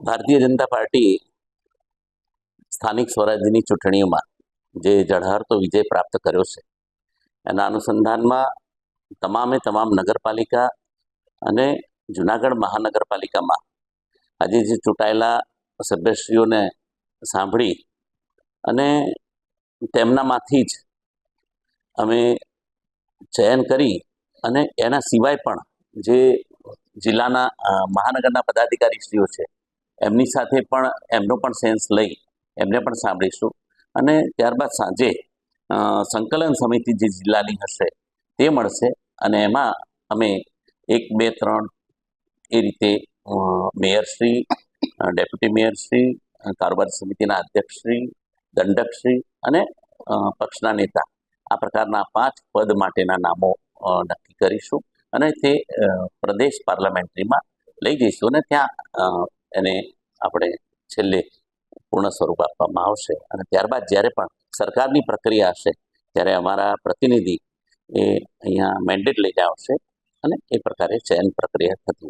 Bharatiya Janata party સ્થાનિક સ્વરાજ્યની ચૂંટણીઓમાં જે જળહળતો વિજય પ્રાપ્ત કર્યો છે. એના અનુસંધાનમાં તમામે તમામ નગરપાલિકા અને જુનાગઢ મહાનગરપાલિકામાં આજે જે ચૂંટાયેલા સભ્યશ્રીઓને સાંભળી અને તેમનામાંથી જ અમે ચયન કરી અને એના સિવાય પણ જે જિલ્લાના મહાનગરના પદાધિકારીશ્રીઓ છે, એમની સાથે પણ એમનો પણ સેન્સ લઈ એમને પણ સાંભળીશું. અને ત્યારબાદ સાંજે સંકલન સમિતિ જે જિલ્લાની હશે તે મળશે અને એમાં અમે એક, બે, ત્રણ એ રીતે મેયરશ્રી ડેપ્યુટી મેયરશ્રી કારોબાર સમિતિના અધ્યક્ષશ્રી, દંડકશ્રી અને પક્ષના નેતા આ પ્રકારના પાંચ પદ માટેના નામો નક્કી કરીશું. અને તે પ્રદેશ પાર્લામેન્ટરીમાં લઈ જઈશું અને ત્યાં એને આપણે છેલ્લે પૂર્ણ સ્વરૂપ આપવામાં આવશે. અને ત્યારબાદ જ્યારે પણ સરકારની પ્રક્રિયા હશે, ત્યારે અમારા પ્રતિનિધિ એ અહીંયા મેન્ડેટ લઈને આવશે અને એ પ્રકારે ચયન પ્રક્રિયા થતી